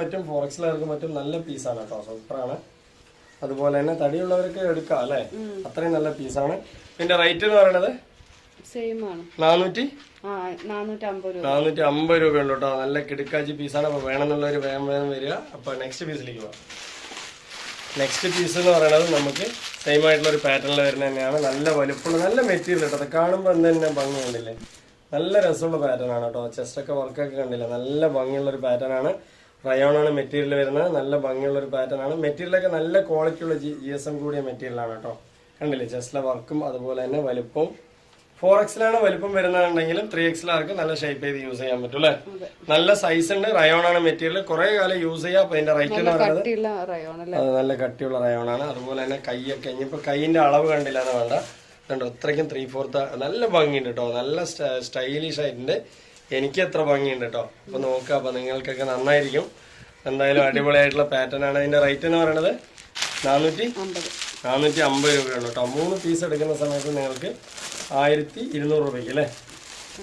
പറ്റും ഫോർ എക്സിലാർക്കും പറ്റും നല്ല പീസാണ് കേട്ടോ സൂപ്പറാണ്. അതുപോലെ തന്നെ തടിയുള്ളവർക്ക് എടുക്കാം അല്ലേ? അത്രയും നല്ല പീസാണ്. പിന്നെ റേറ്റ് എന്ന് പറയുന്നത് സെയിം ആണ്. നാനൂറ്റി? അമ്പത് രൂപ. ഉണ്ട് കേട്ടോ. നല്ല കിടുക്കാച്ചി പീസാണ്. അപ്പൊ വേണമെന്നുള്ളവർ വേഗം വേഗം വരിക. അപ്പൊ നെക്സ്റ്റ് പീസിലേക്ക് പോവാം. നെക്സ്റ്റ് പീസ് എന്ന് പറയുന്നത് നമുക്ക് സെയിം ആയിട്ടുള്ള ഒരു പാറ്റേണിൽ വരുന്ന തന്നെയാണ്. നല്ല വലുപ്പമുള്ള നല്ല മെറ്റീരിയൽ കേട്ടോ. അത് കാണുമ്പോൾ എന്ത് തന്നെ ഭംഗി കണ്ടില്ലേ? നല്ല രസമുള്ള പാറ്റേൺ ആണ് കേട്ടോ. ചെസ്റ്റ് ഒക്കെ വർക്കൊക്കെ കണ്ടില്ല? നല്ല ഭംഗിയുള്ള ഒരു പാറ്റേൺ ആണ്. റയോൺ ആണ് മെറ്റീരിയൽ വരുന്നത്. നല്ല ഭംഗിയുള്ള ഒരു പാറ്റേൺ ആണ് മെറ്റീരിയലൊക്കെ നല്ല ക്വാളിറ്റിയുള്ള ജി ജി എസ് എം കൂടിയ മെറ്റീരിയലാണ് കേട്ടോ. കണ്ടില്ലേ? ചെസ്റ്റിലെ വർക്കും അതുപോലെ തന്നെ വലുപ്പവും ഫോർ എക്സിലാണ് വലിപ്പം വരുന്നതെന്നുണ്ടെങ്കിലും ത്രീ എക്സിലാർക്ക് നല്ല ഷേപ്പ് ചെയ്ത് യൂസ് ചെയ്യാൻ പറ്റും അല്ലേ? നല്ല സൈസ് ഉണ്ട്. റയോൺ ആണ് മെറ്റീരിയൽ കുറെ കാലം യൂസ് ചെയ്യാം അപ്പൊ അതിന്റെ റേറ്റ് എന്ന് പറയുന്നത് കട്ടിയുള്ള റയോൺ ആണ് നല്ല അതുപോലെ തന്നെ കൈയൊക്കെ ഇനിയിപ്പോ കൈയിന്റെ അളവ് കണ്ടില്ല എന്ന് വേണ്ട. കണ്ടോ ഇത്രയ്ക്കും ത്രീ ഫോർത്ത് നല്ല ഭംഗിയുണ്ട് കേട്ടോ നല്ല സ്റ്റൈലിഷ് ആയിട്ടുണ്ട്. എനിക്ക് എത്ര ഭംഗിയുണ്ട് കേട്ടോ അപ്പൊ നോക്കാം അപ്പൊ നിങ്ങൾക്കൊക്കെ നന്നായിരിക്കും. എന്തായാലും അടിപൊളിയായിട്ടുള്ള പാറ്റേൺ ആണ്. അതിന്റെ റേറ്റ് എന്ന് പറയുന്നത് നാനൂറ്റി നാനൂറ്റി അമ്പത് രൂപയാണ് കേട്ടോ. മൂന്ന് പീസ് എടുക്കുന്ന സമയത്ത് നിങ്ങൾക്ക് ആയിരത്തി ഇരുന്നൂറ് രൂപയ്ക്ക് അല്ലേ?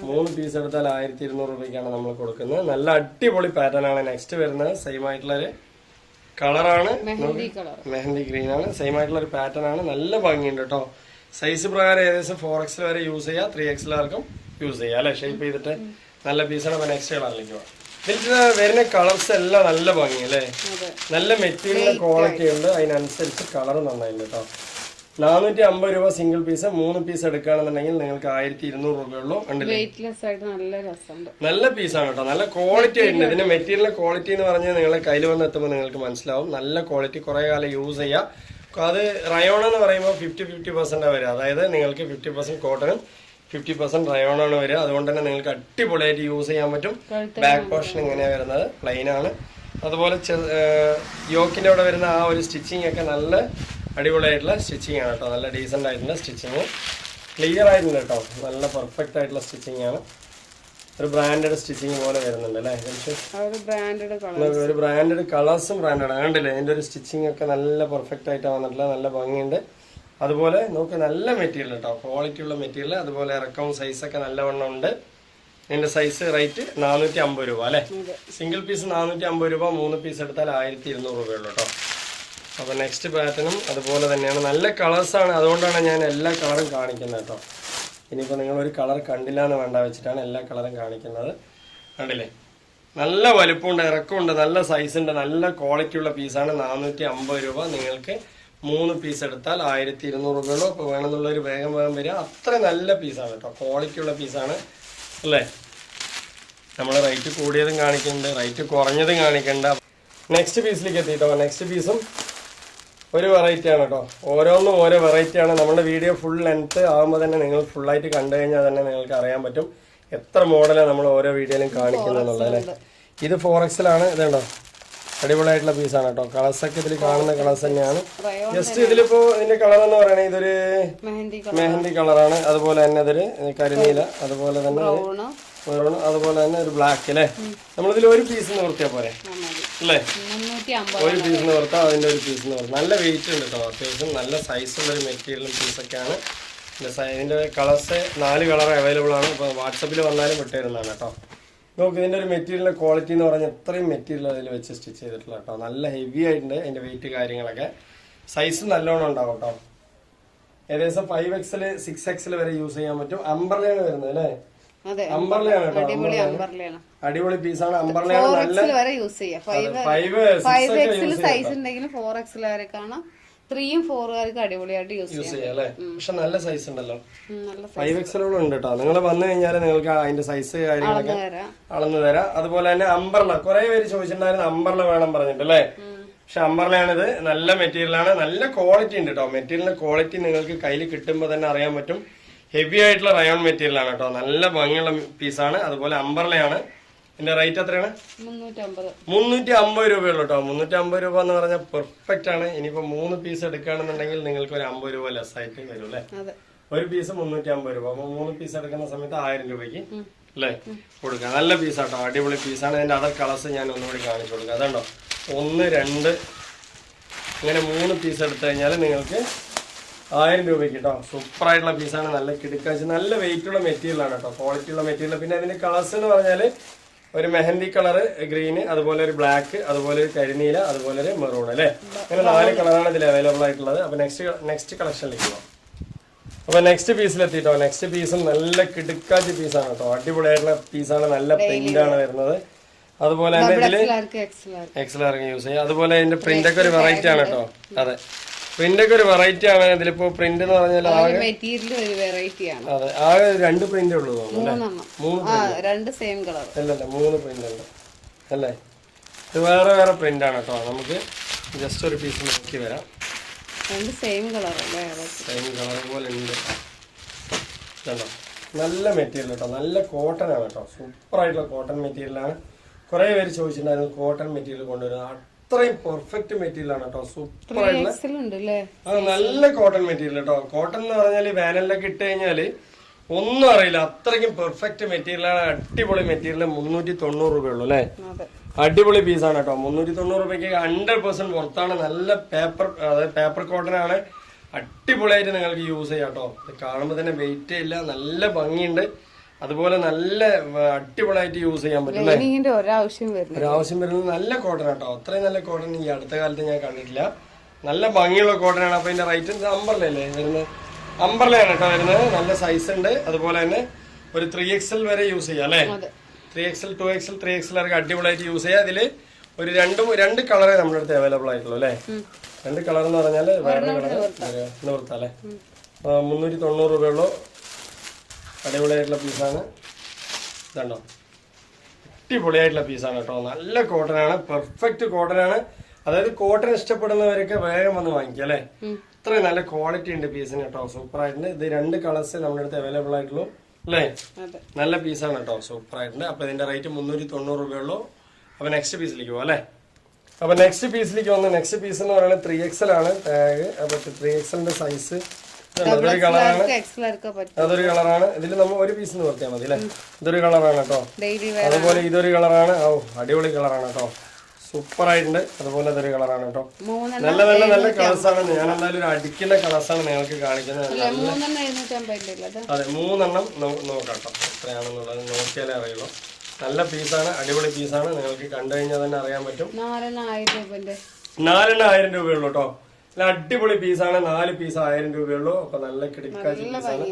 മൂന്ന് പീസ് എടുത്താൽ ആയിരത്തി ഇരുന്നൂറ് രൂപയ്ക്കാണ് നമ്മൾ കൊടുക്കുന്നത്. നല്ല അടിപൊളി പാറ്റേൺ ആണ് നെക്സ്റ്റ് വരുന്നത്. സെയിം ആയിട്ടുള്ള ഒരു കളറാണ് മെഹന്തി ഗ്രീൻ ആണ്. സെയിം ആയിട്ടുള്ള ഒരു പാറ്റേൺ ആണ്. നല്ല ഭംഗിയുണ്ട് കേട്ടോ. സൈസ് പ്രകാരം ഏകദേശം ഫോർ എക്സിൽ വരെ യൂസ് ചെയ്യാം. ത്രീ എക്സിലാർക്കും യൂസ് ചെയ്യാം അല്ലെ? ഷേപ്പ് ചെയ്തിട്ട് നല്ല പീസാണ് നെക്സ്റ്റ് കളറിലേക്ക് പോവാം. ഇതിൽ വരുന്ന കളർസ് എല്ലാം നല്ല ഭംഗി അല്ലേ നല്ല മെറ്റീരിയൽ ക്വാളിറ്റി ഉണ്ട് അതിനനുസരിച്ച് കളർ നന്നായില്ല കേട്ടോ നാനൂറ്റി അമ്പത് രൂപ സിംഗിൾ പീസ് മൂന്ന് പീസ് എടുക്കുകയാണെന്നുണ്ടെങ്കിൽ നിങ്ങൾക്ക് ആയിരത്തി ഇരുന്നൂറ് രൂപയുള്ളൂ നല്ല പീസാണ് കേട്ടോ നല്ല ക്വാളിറ്റി ഉണ്ട് ഇതിന്റെ മെറ്റീരിയൽ ക്വാളിറ്റി എന്ന് പറഞ്ഞാൽ നിങ്ങളെ കയ്യിൽ വന്ന് എത്തുമ്പോൾ നിങ്ങൾക്ക് മനസ്സിലാവും. നല്ല ക്വാളിറ്റി കുറെ കാലം യൂസ് ചെയ്യാം. അത് റയോൺ എന്ന് പറയുമ്പോൾ ഫിഫ്റ്റി ഫിഫ്റ്റി പെർസെന്റ് വരിക. അതായത് നിങ്ങൾക്ക് ഫിഫ്റ്റി പെർസെന്റ് കോട്ടണും ഫിഫ്റ്റി പെർസെന്റ് റയോൺ ആണ് വരിക. അതുകൊണ്ട് തന്നെ നിങ്ങൾക്ക് അടിപൊളിയായിട്ട് യൂസ് ചെയ്യാൻ പറ്റും. ബാക്ക് പോർഷൻ ഇങ്ങനെയാണ് വരുന്നത്. പ്ലെയിൻ ആണ്. അതുപോലെ യോക്കിന്റെ അവിടെ വരുന്ന ആ ഒരു സ്റ്റിച്ചിങ് ഒക്കെ നല്ല അടിപൊളിയായിട്ടുള്ള സ്റ്റിച്ചിങ് ആണ് കേട്ടോ. നല്ല ഡീസെന്റ് ആയിട്ടുള്ള സ്റ്റിച്ചിങ്. ക്ലിയർ ആയിട്ടുണ്ട് കേട്ടോ. നല്ല പെർഫെക്റ്റ് ആയിട്ടുള്ള സ്റ്റിച്ചിങ് ആണ്. ഒരു ബ്രാൻഡഡ് സ്റ്റിച്ചിങ് പോലെ വരുന്നുണ്ട് അല്ലേ? ഒരു ബ്രാൻഡഡ് കളേഴ്സും ബ്രാൻഡഡ് കണ്ടില്ലേ? അതിന്റെ ഒരു സ്റ്റിച്ചിങ് ഒക്കെ നല്ല പെർഫെക്റ്റ് ആയിട്ടാണ് വന്നിട്ടുള്ളത്. നല്ല ഭംഗിയുണ്ട്. അതുപോലെ നോക്ക് നല്ല മെറ്റീരിയൽ കേട്ടോ ക്വാളിറ്റി ഉള്ള മെറ്റീരിയൽ അതുപോലെ ഇറക്കവും സൈസൊക്കെ നല്ലവണ്ണം ഉണ്ട്. ഇതിന്റെ സൈസ് റേറ്റ് നാനൂറ്റി അമ്പത് രൂപ അല്ലേ? സിംഗിൾ പീസ് നാനൂറ്റി അമ്പത് രൂപ മൂന്ന് പീസ് എടുത്താൽ ആയിരത്തി ഇരുന്നൂറ് രൂപയുള്ളൂ കേട്ടോ അപ്പോൾ നെക്സ്റ്റ് പാറ്റേണും അതുപോലെ തന്നെയാണ്. നല്ല കളേഴ്സാണ് അതുകൊണ്ടാണ് ഞാൻ എല്ലാ കളറും കാണിക്കുന്നത് കേട്ടോ ഇനിയിപ്പോൾ നിങ്ങൾ ഒരു കളർ കണ്ടില്ല എന്ന് വേണ്ട വെച്ചിട്ടാണ് എല്ലാ കളറും കാണിക്കുന്നത്. കണ്ടില്ലേ? നല്ല വലുപ്പമുണ്ട് ഇറക്കമുണ്ട് നല്ല സൈസ് ഉണ്ട് നല്ല ക്വാളിറ്റി ഉള്ള പീസാണ് നാനൂറ്റി അമ്പത് രൂപ നിങ്ങൾക്ക് മൂന്ന് പീസ് എടുത്താൽ ആയിരത്തി ഇരുന്നൂറ് രൂപയുള്ളൂ അപ്പോൾ വേണമെന്നുള്ളൊരു വേഗം വേഗം വരിക. അത്ര നല്ല പീസാണ് കേട്ടോ. ക്വാളിറ്റിയുള്ള പീസാണ് അല്ലേ? നമ്മൾ റേറ്റ് കൂടിയതും കാണിക്കുന്നുണ്ട്. റേറ്റ് കുറഞ്ഞതും കാണിക്കണ്ട നെക്സ്റ്റ് പീസിലേക്ക് എത്തിയിട്ടോ നെക്സ്റ്റ് പീസും ഒരു വെറൈറ്റിയാണ് കേട്ടോ. ഓരോന്നും ഓരോ വെറൈറ്റിയാണ് നമ്മുടെ വീഡിയോ ഫുൾ ലെങ്ത്ത് ആകുമ്പോൾ തന്നെ നിങ്ങൾ ഫുള്ളായിട്ട് ആയിട്ട് കണ്ടു കഴിഞ്ഞാൽ തന്നെ നിങ്ങൾക്ക് അറിയാൻ പറ്റും. എത്ര മോഡലാണ് നമ്മൾ ഓരോ വീഡിയോയിലും കാണിക്കുന്നത് എന്നുള്ളത് അല്ലേ? ഇത് ഫോർ എക്സലാണ് ഇതുണ്ടോ? അടിപൊളിയായിട്ടുള്ള പീസാണ് കേട്ടോ. കളേഴ്സ് ഒക്കെ ഇതിൽ കാണുന്ന കളേഴ്സ് തന്നെയാണ്. ജസ്റ്റ് ഇതിലിപ്പോ ഇതിന്റെ കളർ എന്ന് പറയുന്നത് ഇതൊരു മെഹന്തി കളറാണ് അതുപോലെ തന്നെ ഇതൊരു കരിനീല അതുപോലെ തന്നെ മെറൂൺ അതുപോലെ തന്നെ ഒരു ബ്ലാക്ക് അല്ലേ? നമ്മളിതിൽ ഒരു പീസ് നിർത്തിയാ പോരെ? അല്ലേ? ഒരു പീസ് നിർത്താം അതിന്റെ ഒരു പീസ് നിർത്താം നല്ല വെയിറ്റ് ഉണ്ട് കേട്ടോ. അത്യാവശ്യം നല്ല സൈസ് ഉള്ള ഒരു മെറ്റീരിയലും പീസൊക്കെയാണ് ഇതിന്റെ കളേഴ്സ് നാല് കളർ അവൈലബിൾ ആണ്. ഇപ്പൊ വാട്സപ്പിൽ വന്നാലും വിട്ടുതരുന്നതാണ് കേട്ടോ. നോക്ക് ഇതിന്റെ ഒരു മെറ്റീരിയലിന്റെ ക്വാളിറ്റി എന്ന് പറഞ്ഞാൽ എത്രയും മെറ്റീരിയൽ അതിൽ വെച്ച് സ്റ്റിച്ച് ചെയ്തിട്ടുള്ള കേട്ടോ. നല്ല ഹെവി ആയിട്ടുണ്ട് അതിന്റെ വെയിറ്റ് കാര്യങ്ങളൊക്കെ. സൈസ് നല്ലോണം ഉണ്ടാവും കേട്ടോ. ഏകദേശം ഫൈവ് എക്സിൽ സിക്സ് എക്സിൽ വരെ യൂസ് ചെയ്യാൻ പറ്റും. അമ്പർലയാണ് വരുന്നത് അല്ലേ? അമ്പർലയാണ് അടിപൊളി പീസാണ് അമ്പർലയാണ് നല്ല ഫൈവ് സൈസ് ഉണ്ടെങ്കിൽ ഫോർ എക്സിൽ വരെ കാണാം. ത്രീയും ഫോറുകാർക്ക് അടിപൊളിയായിട്ട് യൂസ് യൂസ് ചെയ്യാം അല്ലേ? പക്ഷെ നല്ല സൈസ് ഉണ്ടല്ലോ. ഫൈവ് എക്സലോളം ഉണ്ട്. കേട്ടോ നിങ്ങൾ വന്നു കഴിഞ്ഞാൽ നിങ്ങൾക്ക് അതിന്റെ സൈസ് കാര്യങ്ങളൊക്കെ അളന്നു അളന്ന് തരാം. അതുപോലെ തന്നെ അമ്പർല കുറെ പേര് ചോദിച്ചിട്ടുണ്ടായിരുന്നു അമ്പർല വേണം പറഞ്ഞിട്ട് അല്ലേ? പക്ഷെ അമ്പർലയാണിത് നല്ല മെറ്റീരിയലാണ് നല്ല ക്വാളിറ്റി ഉണ്ട് കേട്ടോ മെറ്റീരിയലിന്റെ ക്വാളിറ്റി നിങ്ങൾക്ക് കയ്യിൽ കിട്ടുമ്പോൾ തന്നെ അറിയാൻ പറ്റും. ഹെവി ആയിട്ടുള്ള റയോൺ മെറ്റീരിയലാണ് കേട്ടോ നല്ല ഭംഗിയുള്ള പീസാണ് അതുപോലെ അമ്പർലയാണ് ഇതിന്റെ റേറ്റ് എത്രയാണ്? മുന്നൂറ്റി അമ്പത് രൂപയുള്ളൂ കേട്ടോ മുന്നൂറ്റി അമ്പത് രൂപ എന്ന് പറഞ്ഞാൽ പെർഫെക്റ്റ് ആണ്. ഇനിയിപ്പോ മൂന്ന് പീസ് എടുക്കുകയാണെന്നുണ്ടെങ്കിൽ നിങ്ങൾക്ക് ഒരു അമ്പത് രൂപ ലെസ് ആയിട്ട് വരും അല്ലേ? ഒരു പീസ് മുന്നൂറ്റി അമ്പത് രൂപ. അപ്പൊ മൂന്ന് പീസ് എടുക്കുന്ന സമയത്ത് ആയിരം രൂപയ്ക്ക് അല്ലേ? കൊടുക്കാം നല്ല പീസാട്ടോ അടിപൊളി പീസാണ് അതിന്റെ അതർ കളേഴ്സ് ഞാൻ ഒന്നുകൂടി കാണിച്ചു കൊടുക്കുക അതുണ്ടോ? ഒന്ന് രണ്ട്. ഇങ്ങനെ മൂന്ന് പീസ് എടുത്തു കഴിഞ്ഞാൽ നിങ്ങൾക്ക് ആയിരം രൂപയ്ക്ക് കേട്ടോ സൂപ്പർ ആയിട്ടുള്ള പീസാണ് നല്ല കിടുക്കാച്ച് നല്ല വെയിറ്റ് ഉള്ള മെറ്റീരിയൽ ആണ് കേട്ടോ ക്വാളിറ്റി ഉള്ള മെറ്റീരിയൽ പിന്നെ അതിന്റെ കളേഴ്സ് എന്ന് പറഞ്ഞാൽ ഒരു മെഹന്തി കളറ് ഗ്രീന് അതുപോലെ ഒരു ബ്ലാക്ക് അതുപോലെ ഒരു കരിനീല അതുപോലെ ഒരു മെറൂൺ അല്ലേ? അങ്ങനെ നാല് കളറാണ് ഇതിൽ അവൈലബിൾ ആയിട്ടുള്ളത്. അപ്പൊ നെക്സ്റ്റ് നെക്സ്റ്റ് കളക്ഷനിലേക്ക് പോകാം അപ്പൊ നെക്സ്റ്റ് പീസിലെത്തിട്ടോ നെക്സ്റ്റ് പീസും നല്ല കിടുക്കാച്ച് പീസാണ് കേട്ടോ. അടിപൊളിയായിട്ടുള്ള പീസാണ് നല്ല പ്രിന്റ് ആണ് വരുന്നത്. അതുപോലെ തന്നെ എക്സിലാർക്ക് എക്സൽ ഇറങ്ങി യൂസ് ചെയ്യാം. അതുപോലെ അതിന്റെ പ്രിന്റ് ഒക്കെ ഒരു വെറൈറ്റി ആണ് കേട്ടോ. അതെ. പ്രിന്റ് ഒക്കെ ഒരു വെറൈറ്റി ആണ്. ഇതിലിപ്പോ പ്രിന്റ് എന്ന് പറഞ്ഞാൽ ആകെ മെറ്റീരിയൽ ഒരു വെറൈറ്റി ആണ്. അതെ ആകെ രണ്ട് പ്രിന്റ് ഉള്ളൂ മൂന്ന് രണ്ട് സെയിം കളർ അല്ലല്ല മൂന്ന് പ്രിന്റ് ഉണ്ട്. അല്ലേ? ഇത് വേറെ വേറെ പ്രിന്റ് ആണ് കേട്ടോ. നമുക്ക് ജസ്റ്റ് ഒരു പീസ് നോക്കി വരാം. രണ്ട് സെയിം കളർ സെയിം കളർ പോലെ ഉണ്ട്. നല്ല മെറ്റീരിയൽ കേട്ടോ. നല്ല കോട്ടൺ ആണ് കേട്ടോ. സൂപ്പർ ആയിട്ടുള്ള കോട്ടൺ മെറ്റീരിയൽ ആണ്. കുറെ പേര് ചോദിച്ചിട്ടുണ്ടായിരുന്നു കോട്ടൺ മെറ്റീരിയൽ കൊണ്ടുവരുന്നത് അത്രയും പെർഫെക്റ്റ് മെറ്റീരിയൽ ആണ് കേട്ടോ. സൂപ്പർ നല്ല കോട്ടൺ മെറ്റീരിയൽ കേട്ടോ കോട്ടൺ എന്ന് പറഞ്ഞാൽ വേനലിലൊക്കെ ഇട്ട് കഴിഞ്ഞാൽ ഒന്നും അറിയില്ല. അത്രയ്ക്കും പെർഫെക്റ്റ് മെറ്റീരിയൽ ആണ്. അടിപൊളി മെറ്റീരിയൽ മുന്നൂറ്റി തൊണ്ണൂറ് രൂപയുള്ളൂ അല്ലേ? അടിപൊളി അടിപൊളി പീസാണ് കേട്ടോ. മുന്നൂറ്റി തൊണ്ണൂറ് രൂപയ്ക്ക് ഹൺഡ്രഡ് പെർസെന്റ് പുറത്താണ് നല്ല പേപ്പർ അതായത് പേപ്പർ കോട്ടൺ ആണ്. അടിപൊളിയായിട്ട് നിങ്ങൾക്ക് യൂസ് ചെയ്യാം കേട്ടോ. കാണുമ്പോൾ തന്നെ വെയിറ്റ് ഇല്ല. നല്ല ഭംഗിയുണ്ട്. അതുപോലെ നല്ല അടിപൊളിയായിട്ട് യൂസ് ചെയ്യാൻ പറ്റും ഒരാവശ്യം വരുന്നു ഒരാവശ്യം വരുന്നത് നല്ല കോട്ടൺ കേട്ടോ അത്രയും നല്ല കോട്ടൺ ഈ അടുത്ത കാലത്ത് ഞാൻ കണ്ടിട്ടില്ല. നല്ല ഭംഗിയുള്ള കോട്ടൺ ആണ്. അപ്പൊ ഇതിന്റെ റേറ്റ് അമ്പർലല്ലേ വരുന്നത് അമ്പർലയാണ് കേട്ടോ വരുന്നത്. നല്ല സൈസ് ഉണ്ട്. അതുപോലെ തന്നെ ഒരു ത്രീ എക്സൽ വരെ യൂസ് ചെയ്യാം അല്ലേ? Three XL two XL three XL ഒക്കെ അടിപൊളിയായിട്ട് യൂസ് ചെയ്യാം. അതിൽ ഒരു രണ്ടും രണ്ട് കളറേ നമ്മുടെ അടുത്ത് അവൈലബിൾ ആയിട്ടുള്ളൂ അല്ലേ? രണ്ട് കളർ എന്ന് പറഞ്ഞാൽ വേറെ കളർ നിവർത്താം അല്ലേ? മുന്നൂറ്റി തൊണ്ണൂറ് രൂപയുള്ളൂ അടിപൊളിയായിട്ടുള്ള പീസാണ്. ഇതുണ്ടോ? അടിപൊളിയായിട്ടുള്ള പീസാണ് കേട്ടോ. നല്ല കോട്ടൺ ആണ് പെർഫെക്റ്റ് കോട്ടൺ ആണ് അതായത് കോട്ടൺ ഇഷ്ടപ്പെടുന്നവരൊക്കെ വേഗം വന്ന് വാങ്ങിക്കാം അല്ലേ? ഇത്രയും നല്ല ക്വാളിറ്റി ഉണ്ട് പീസിന് കേട്ടോ. സൂപ്പർ ആയിട്ടുണ്ട് ഇത് രണ്ട് കളേഴ്സ് നമ്മുടെ അടുത്ത് അവൈലബിൾ ആയിട്ടുള്ളൂ. അല്ലേ? നല്ല പീസാണ് കേട്ടോ. സൂപ്പർ ആയിട്ടുണ്ട് അപ്പൊ ഇതിന്റെ റേറ്റ് മുന്നൂറ്റി തൊണ്ണൂറ് രൂപയുള്ളൂ. അപ്പൊ നെക്സ്റ്റ് പീസിലേക്ക് പോവാം അല്ലേ? അപ്പൊ നെക്സ്റ്റ് പീസിലേക്ക് വന്ന നെക്സ്റ്റ് പീസ് എന്ന് പറയുന്നത് ത്രീ എക്സൽ ആണ്. ടാഗ് അപ്പൊ ത്രീ എക്സലിന്റെ സൈസ് അതൊരു കളറാണ് അതൊരു കളറാണ് ഇതിൽ നമ്മൾ ഒരു പീസ് നിർത്തിയാൽ മതി അല്ലേ? ഇതൊരു കളറാണ് കേട്ടോ. അതുപോലെ ഇതൊരു കളറാണ് ഓ അടിപൊളി കളറാണ് കേട്ടോ. സൂപ്പർ ആയിട്ടുണ്ട്. അതുപോലെ ഇതൊരു കളറാണ് കേട്ടോ. നല്ല നല്ല നല്ല കളേഴ്സ് ആണ്. ഞാൻ എന്തായാലും ഒരു അടിക്കുന്ന കളേഴ്സ് ആണ് നിങ്ങൾക്ക് കാണിക്കുന്നത്. അത് മൂന്നെണ്ണം നോക്കാം കേട്ടോ. എത്രയാണെന്നുള്ളത് നോക്കിയാലേ അറിയുള്ളൂ. നല്ല പീസാണ് അടിപൊളി പീസാണ് നിങ്ങൾക്ക് കണ്ടു കഴിഞ്ഞാൽ തന്നെ അറിയാൻ പറ്റും. നാലെണ്ണം ആയിരം രൂപന്റെ. നാലെണ്ണം ആയിരം രൂപയുള്ളൂ കേട്ടോ. നല്ല അടിപൊളി പീസാണ് നാല് പീസ് ആയിരം രൂപയുള്ളൂ. അപ്പൊ നല്ല കിടക്കാച്ചി പീസാണ്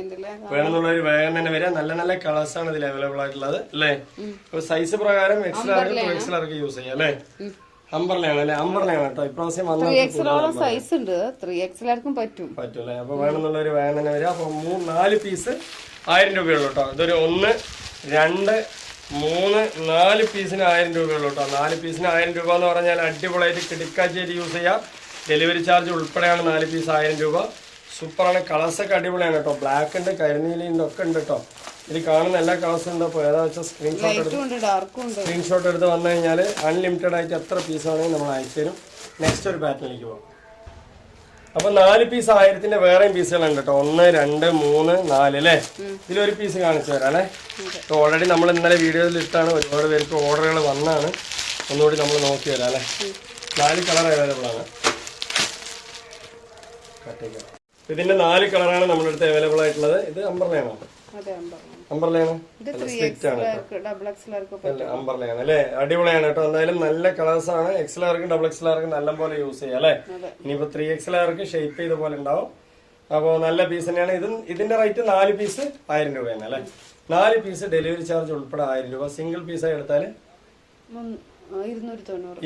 വേണമെന്നുള്ളൊരു വേഗം തന്നെ വരാം നല്ല നല്ല കളേഴ്സ് ആണ് ഇതിൽ അവൈലബിൾ ആയിട്ടുള്ളത് അല്ലേ? അപ്പൊ സൈസ് പ്രകാരം എക്സൽ ആർക്ക് ടു എക്സൽ ആർക്ക് യൂസ് ചെയ്യാം അല്ലേ? അമ്പർലയാണ് അല്ലേ? അമ്പർലയാണ് കേട്ടോ. ഇപ്രാവശ്യം വന്ന സൈസ് ഉണ്ട്. ത്രീ എക്സിലാർക്കും പറ്റും. പറ്റൂലേ അപ്പൊ വേണമെന്നുള്ളൊരു വേഗം തന്നെ വരാം അപ്പൊ മൂന്ന് നാല് പീസ് ആയിരം രൂപയുള്ളൂ കേട്ടോ. ഇതൊരു ഒന്ന് രണ്ട് മൂന്ന് നാല് പീസിന് ആയിരം രൂപയുള്ളൂ കേട്ടോ. നാല് പീസിന് ആയിരം രൂപ എന്ന് പറഞ്ഞാൽ അടിപൊളിയായിട്ട് കിടക്കാച്ചേരി യൂസ് ചെയ്യാം. ഡെലിവറി ചാർജ് ഉൾപ്പെടെയാണ് നാല് പീസ് ആയിരം രൂപ. സൂപ്പറാണ്. കളേഴ്സൊക്കെ അടിപൊളിയാണ് കേട്ടോ. ബ്ലാക്ക് ഉണ്ട് കരിനീലിന്റെ ഒക്കെ ഉണ്ട് കേട്ടോ. ഇത് കാണുന്ന എല്ലാ കളേഴ്സും ഉണ്ട്? അപ്പോൾ ഏതാ വെച്ചാൽ സ്ക്രീൻഷോട്ട് എടുത്ത് സ്ക്രീൻഷോട്ട് എടുത്ത് വന്നു കഴിഞ്ഞാൽ അൺലിമിറ്റഡ് ആയിട്ട് എത്ര പീസ് ആണെങ്കിൽ നമ്മൾ അയച്ചു തരും. നെക്സ്റ്റ് ഒരു പാറ്റേണിലേക്ക് പോകാം. അപ്പോൾ നാല് പീസ് ആയിരത്തിന്റെ വേറെയും പീസുകളുണ്ട് കേട്ടോ. ഒന്ന് രണ്ട് മൂന്ന് നാല് അല്ലേ? ഇതിലൊരു പീസ് കാണിച്ചു തരാം അല്ലേ? ഓൾറെഡി നമ്മൾ ഇന്നലെ വീഡിയോയിൽ ഇട്ടാണ് ഒരുപാട് പേർക്ക് ഓർഡറുകൾ വന്നാണ് ഒന്നുകൂടി നമ്മൾ നോക്കി തരാം അല്ലേ? നാല് കളർ അവൈലബിൾ ആണ്. ഇതിന്റെ നാല് കളറാണ് നമ്മുടെ അടുത്ത് അവൈലബിൾ ആയിട്ടുള്ളത്. ഇത് അമ്പർലയാണോ അമ്പർലയാണ് അല്ല അമ്പർലയാണ് അല്ലേ? അടിപൊളിയാണ് കേട്ടോ. എന്തായാലും നല്ല കളേഴ്സ് ആണ്. എക്സൽ ആർക്കും ഡബിൾ എക്സൽ ആർക്കും നല്ല പോലെ യൂസ് ചെയ്യാം അല്ലെ. ഇനിയിപ്പോ ത്രീ എക്സൽ ആർക്ക് ഷേപ്പ് ചെയ്ത പോലെ ഉണ്ടാവും. അപ്പോൾ നല്ല പീസ് തന്നെയാണ്. ഇത് ഇതിന്റെ റേറ്റ് നാല് പീസ് ആയിരം രൂപയാണ് അല്ലെ? അല്ലേ നാല് പീസ് ഡെലിവറി ചാർജ് ഉൾപ്പെടെ ആയിരം രൂപ. സിംഗിൾ പീസായി എടുത്താൽ ഇരുന്നൂറ്റി തൊണ്ണൂറ്.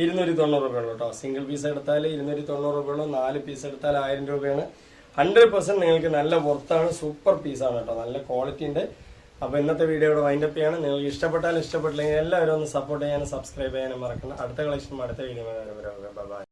രൂപയാണ് കേട്ടോ. സിംഗിൾ പീസ് എടുത്താൽ ഇരുന്നൂറ്റി തൊണ്ണൂറ് രൂപയുള്ളൂ. നാല് പീസ് എടുത്താൽ ആയിരം രൂപയാണ്. ഹൺഡ്രഡ് പെർസെന്റ് നിങ്ങൾക്ക് നല്ല വർത്താണ് സൂപ്പർ പീസാണ് കേട്ടോ. നല്ല ക്വാളിറ്റി ഉണ്ട്. അപ്പോൾ ഇന്നത്തെ വീഡിയോ ഇവിടെ വൈൻഡപ്പ് ചെയ്യാണ്. നിങ്ങൾക്ക് ഇഷ്ടപ്പെട്ടാലും ഇഷ്ടപ്പെട്ടില്ലെങ്കിൽ എല്ലാവരും ഒന്ന് സപ്പോർട്ട് ചെയ്യാനും സബ്സ്ക്രൈബ് ചെയ്യാനും മറക്കണം അടുത്ത കളക്ഷൻ അടുത്ത വീഡിയോ ബൈ